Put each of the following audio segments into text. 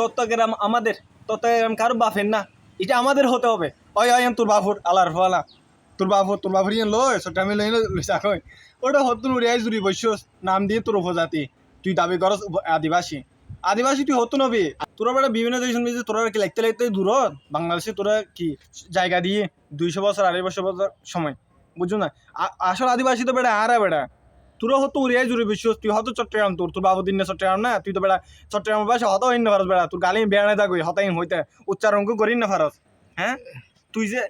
তত্ত্বগ্রাম আমাদের, তত্ত্বগ্রাম কারও বাপের না, এটা আমাদের হতে হবে। ওই ওই, তোর বাপুর আলার ফালা। তোর বাপুর তোর বাপুর ইয়ে লয় সেটা আমি লই লইসা কই ওটা হতুন উড়িয়াই জুড়ি বৈশ্য নাম দিয়ে তোর উপজাতি। তুই দাবি করস আদিবাসী। আদিবাসী তুই হতো নবি তোরা বেটা বিভিন্ন দেশ মিলে তোরা কি লাগতে লাগতে দূরত? বাংলাদেশে তোরা কি জায়গা দিয়ে দুইশো বছর, আড়াই বছর বছর সময়? বুঝছ না? আসল আদিবাসী তো বেটা আরা বেটা। তোরা হতো উড়িয়াই জুড়ে বিশ্ব তুই হতো চট্টগ্রাম, তোর তোর বাবুদিন না চট্টগ্রাম না, তুই তো বেটা চট্টগ্রাম ভাষা হতো হইন না ফারস বেটা তোর গালি বেড়ানে থাকবি হতাইন হইতে, উচ্চারণ করিন না ফারস হ্যাঁ? তুই যে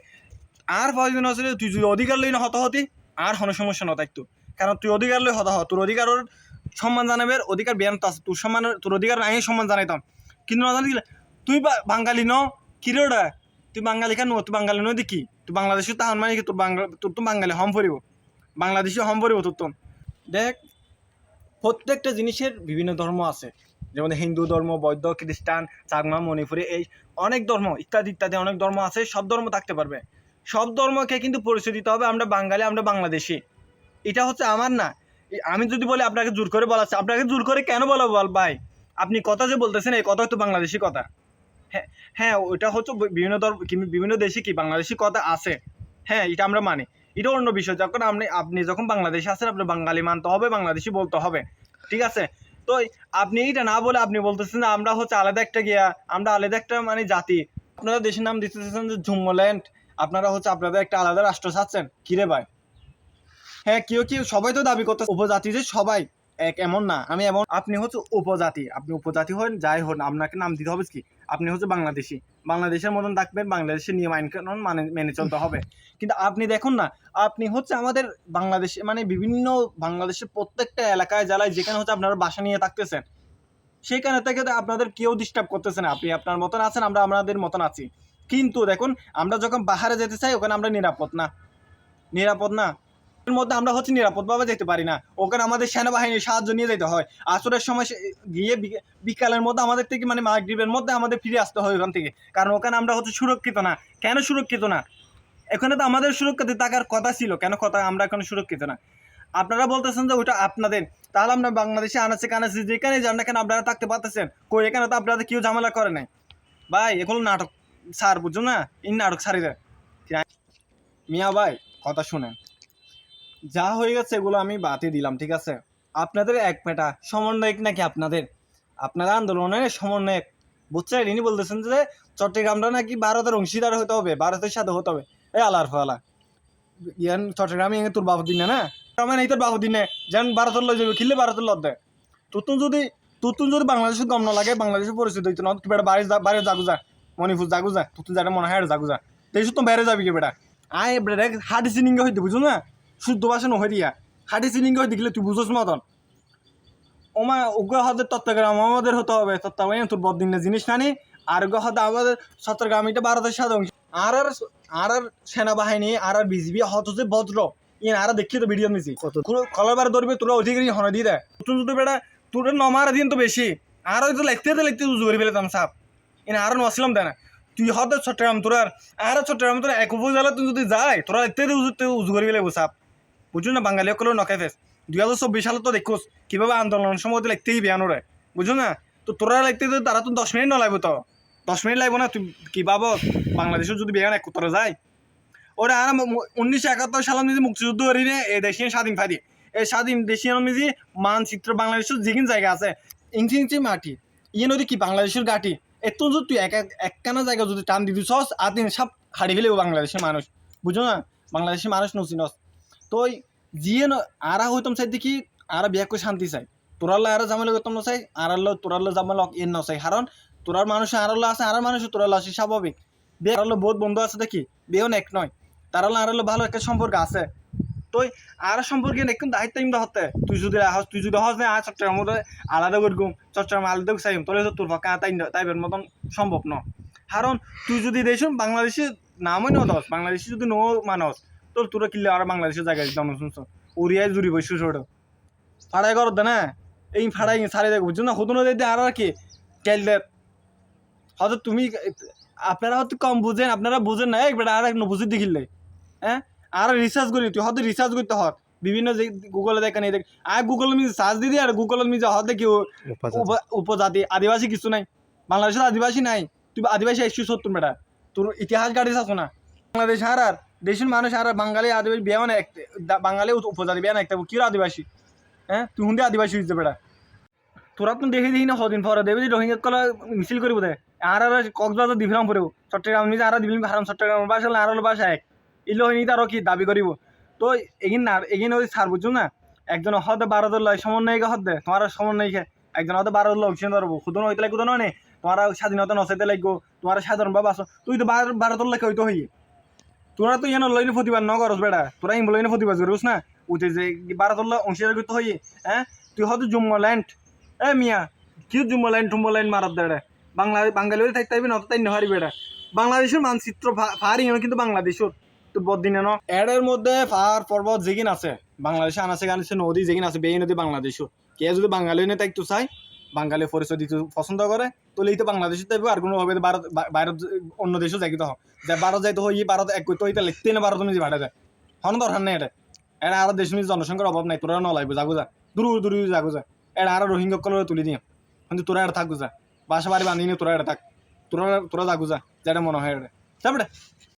আর প্রয়োজন আছে তুই যদি অধিকার লই না হত হতি, আর কোনো সমস্যা না থাকতো। কারণ তুই অধিকার লই হত হ তোর অধিকারের সম্মান জানাবের অধিকার বিয়ান তো আছে, তোর সম্মান, তোর অধিকার নাই সম্মান জানাইতাম। কিন্তু না জানি তুই বাঙালি ন কি রে ওটা? তুই বাঙালি কেন? তুই বাঙালি নয় দেখি। তুই বাংলাদেশে তাহান মানে কি তোর বাংলা, তোর তো বাঙালি হম পড়িব বাংলাদেশে হম পড়িব তোর তো। দেখ, প্রত্যেকটা জিনিসের বিভিন্ন ধর্ম আছে। যেমন হিন্দু ধর্ম, বৌদ্ধ, খ্রিস্টান, চাকমা, মণিপুরি, এই অনেক ধর্ম, ইত্যাদি ইত্যাদি অনেক ধর্ম আছে, সব ধর্ম থাকতে পারবে। সব ধর্মকে কিন্তু পরিচয় দিতে হবে, আমরা বাঙালি, আমরা বাংলাদেশি। এটা হচ্ছে আমার না। আমি যদি বলি আপনাকে জোর করে বলা, আপনাকে জোর করে কেন বলা বল ভাই? আপনি কথা যে বলতেছেন, এই কথা তো বাংলাদেশি কথা। হ্যাঁ হ্যাঁ ওটা হচ্ছে বিভিন্ন ধর্ম বিভিন্ন দেশে কি বাংলাদেশি কথা আছে। হ্যাঁ এটা আমরা মানি। এটা অন্য বিষয়। যখন আপনি আপনি যখন বাংলাদেশে আছেন, আপনি বাঙালি মানতে হবে, বাংলাদেশি বলতে হবে। ঠিক আছে? তো আপনি এইটা না বলে আপনি বলতেছেন আমরা হচ্ছে আলাদা একটা গিয়া, আমরা আলাদা একটা মানে জাতি। আপনারা দেশের নাম দিতেছেন যে ঝুম্মল্যান্ড আপনারা হচ্ছে আপনাদের একটা আলাদা রাষ্ট্র চাচ্ছেন। কিরে ভাই? হ্যাঁ কেউ কেউ সবাই তো দাবি করতে উপজাতি যে সবাই। এক এমন না, আমি এমন, আপনি হচ্ছে উপজাতি, আপনি উপজাতি হন, যাই হন, আপনাকে নাম দিতে হবে কি? আপনি হচ্ছে বাংলাদেশি, বাংলাদেশের মতন থাকবেন, বাংলাদেশের নিয়ম আইন কানুন মানে মেনে চলতে হবে। কিন্তু আপনি দেখুন না, আপনি হচ্ছে আমাদের বাংলাদেশে মানে বিভিন্ন বাংলাদেশের প্রত্যেকটা এলাকায়, জেলায়, যেখানে হচ্ছে আপনারা বাসা নিয়ে থাকতেছেন, সেখানে থেকে আপনাদের কেউ ডিস্টার্ব করতেছে না। আপনি আপনার মতন আছেন, আমরা আমাদের মতন আছি। কিন্তু দেখুন, আমরা যখন বাহারে যেতে চাই, ওখানে আমরা নিরাপদ না। নিরাপদ না। মধ্যে আমরা হচ্ছে নিরাপদভাবে যেতে পারি না। ওখানে আমাদের সেনাবাহিনীর সাহায্য নিয়ে যেতে হয়। আসরের সময় গিয়ে বিকে- বিকালের মধ্যে আমাদের থেকে মানে মাগরিবের মধ্যে আমাদের ফিরে আসতে হয় ওখান থেকে। কারণ ওখানে আমরা হচ্ছে সুরক্ষিত না। কেন সুরক্ষিত না? এখানে তো আমাদের সুরক্ষিত থাকার কথা ছিল। কেন কথা আমরা এখন সুরক্ষিত না? আপনারা বলতেছেন যে ওটা আপনাদের। তাহলে আমরা বাংলাদেশে আনাচে কানাচে যেখানে যান না কেন আপনারা থাকতে পারতেছেন? কই এখানে তো আপনাদের কেউ ঝামেলা করে নাই। ভাই, এগুলো নাটক। স্যার বুঝছ না? এই নাটক সারি দেয় মিয়া ভাই, কথা শুনেন। যা হয়ে গেছে এগুলো আমি বাতি দিলাম, ঠিক আছে? আপনাদের এক পেটা সমন্বয়ক নাকি আপনাদের? আপনারা আন্দোলনের সমন্বয়ক। বুঝছেন? ইনি বলতেছেন যে চট্টগ্রামটা নাকি ভারতের অংশীদার হতে হবে, ভারতের সাথে হতে হবে। এই আলার ফালা ইয়ান চট্টগ্রামে এনে তোর বাবু দিন না? আমার এই তোর বাবু দিনে। যেন ভারতের লই যাবে খিললে ভারতের লদ দেয় তুতুন যদি তুতুন যদি বাংলাদেশের গম না লাগে, বাংলাদেশের পরিস্থিতি হইতো না। বেটা বাইরে বাইরে জাগু যা মণিপুর জাগু যা তুতুন যারা মনে হয় জাগু যা দেশ তো বাইরে যাবি কে বেটা আয় বেটা হাডি সিনিং হইতে বুঝো না? শুদ্ধ ভাষা নহয় দিয়া সিনিং হইতে গেলে তুই বুঝোস মতন। ওমা উগ্র হদের চট্টগ্রাম আমাদের হতে হবে। চট্টগ্রাম তোর বদিন জিনিস নানি। আর উগ্র হদ আমাদের চট্টগ্রাম এটা ভারতের সাথে অংশ। আর আর আর আর সেনাবাহিনী আর আর বিজিবি হত যে ভদ্র। ইন আর দেখি তো ভিডিও নিছি। কলবার ধরবে তোরা অধিকারী হনে দিয়ে দেয় তুই যদি বেটা তোর নমার দিন তো বেশি। আর তো লিখতে তো লিখতে উজু করে ফেলে সাপ। ইন আর নসলাম দেয় না তুই হদ চট্টগ্রাম তোর আর চট্টগ্রাম তোর এক উপজেলা তুই যদি যায় তোরা লিখতে উজু উজু করে ফেলে সাপ বুঝুন না বাঙালি সকলেও নকাই ফেস দুই হাজার চব্বিশ সালে তো দেখোস কীভাবে আন্দোলনের সময় লিখতেই বিয়ানো রে বুঝো না, তো তোরা লিখতে তো তারা তো দশ মিনিট নলাইব তো। দশ মিনিট লাগবো না তুই কি ভাব? বাংলাদেশে যদি বিয়ান এক তোরা যায় ওরা আর উনিশশো একাত্তর সালে নিজে মুক্তিযুদ্ধ করি রে এই দেশীয় স্বাধীন ফাদি। এই স্বাধীন দেশীয় নিজে মানচিত্র বাংলাদেশের যেখানে জায়গা আছে, ইঞ্চি ইঞ্চি মাটি ইয়ে নদী কি বাংলাদেশের গাটি এত যদি তুই এক এক- একখানা জায়গা যদি টান দিবি সস আর দিন সব হারিয়ে ফেলেও বাংলাদেশের মানুষ বুঝো না বাংলাদেশের মানুষ নসিনস তো যিয়ে আরা হইতাম চাই দেখি আরা বিয়া করে শান্তি চাই। তোরাল্লা আরা জামালে করতাম না চাই আরাল্লো তোরাল্লো জামালে এর না চাই কারণ তোরার মানুষ আরাল্লো আছে আর মানুষ তোরাল্লো আছে স্বাভাবিক বিয়ে আরাল্লো বহুত বন্ধু আছে দেখি, বিয়েও এক নয় তারাল্লো আরাল্লো ভালো একটা সম্পর্ক আছে। তো আর সম্পর্কে একদম দায়িত্ব ইমদা হতে। তুই যদি আহস তুই যদি হস না আর চট্টগ্রাম আলাদা করগুম চট্টগ্রাম আলাদা চাইম তাহলে তোর পক্ষে তাই তাইবের মতন সম্ভব ন। কারণ তুই যদি দেশ বাংলাদেশে নামই নদস বাংলাদেশে যদি নো মানস তোর তোরা কিনলে আর বাংলাদেশের জায়গায় যেতাম শুনছ? উড়িয়ায় জুড়ি বসে ছোট ফাড়াই করত না? এই ফাড়াই সারি দেখ বুঝছ না? হতো না দিতে আর কি কেল হয়তো তুমি আপনারা হয়তো কম বুঝেন আপনারা বুঝেন না এক বেটা আর এক বুঝে দেখিলে হ্যাঁ? আর রিসার্চ করি তুই হয়তো রিসার্চ করতে হত বিভিন্ন যে গুগলে দেখেন এই দেখ আর গুগল মিজে সার্চ দিদি আর গুগল মিজে হতে কি উপ- উপজাতি আদিবাসী কিছু নাই। বাংলাদেশের আদিবাসী নাই। তুই আদিবাসী এসছিস সত্তর বেটা। তোর ইতিহাস গাড়ি আছো না? বাংলাদেশ আর আর দেশের মানুষ আর বাঙালি আদিবাসী বিয়া মানে বাঙালি উপ- উপজাতি বিয়া একটা কি আদিবাসী? হ্যাঁ? তুই হুন্দি আদিবাসী হয়েছে বেটা। তোরা তো দেখি দেখি না সদিন পরে। দেবে রোহিঙ্গা কলা মিছিল করিব দে। আর আর কক্সবাজার দিভিলাম পরেও চট্টগ্রাম নিজে আর দিবিলাম হারাম চট্টগ্রাম। বাসা আর হলো বাসা এক। ইলো হয়নি তারও কি দাবি করিব? তো এগিন না এগিন ওই সার বুঝছ না? একজন হতে বারো দল লয় সমন্বয়কে হত দে। তোমার সমন্বয় খে একজন হতে বারো দল অংশীদার ধরবো খুদন হইতে লাগবে তো নয় তোমার স্বাধীনতা নচাইতে লাগবো। তোমার সাধারণ বাবা আছো। তুই তো বারো দল লাগে হইতে হই তোরা তো ইয়ানো লইনে প্রতিবাদ ন বেটা তোরা ইম লইনে প্রতিবাদ করিস না? উঠে যে বারো দল অংশীদার করতে হই হ্যাঁ? তুই হয়তো জুম্মল্যান্ড এ মিয়া কি জুম্মল্যান্ড টুম্মল্যান্ড মারাত দেড়ে? বাংলা বাঙালি হয়ে থাকতে হবে নত তাই নহারি বেড়া। বাংলাদেশের মানচিত্র ফারি কিন্তু বাংলাদেশের। তো বদিনে ন এর মধ্যে পাহাড় পর্বত যেগিন আছে, বাংলাদেশে আনাছে গানাছে নদী যেগিন আছে বেই নদী বাংলাদেশও কে যদি বাঙালি নিয়ে থাকতো চাই বাঙালি পরিচয় দিতে পছন্দ করে, তাহলে এই তো বাংলাদেশে থাকবে আর কোনো ভাবে ভারত ভারত, অন্য দেশেও যাইতে হয়। যে ভারত যাইতে হয় ভারত এক করতে হইতে লিখতে না ভারত নিজে ভাড়া যায়। হন দরকার নেই এটা। এটা আর দেশ নিয়ে জনসংখ্যার অভাব নাই, তোরা নলাইব যাগো যা দূর দূর যাগো যা এটা আর রোহিঙ্গা কলরে তুলি দিয়ে কিন্তু তোরা এটা থাকব যা বাসা বাড়ি বান্ধি নিয়ে তোরা এটা থাক। তোরা তোরা যাগো যা যেটা মনে হয় এটা। যাবে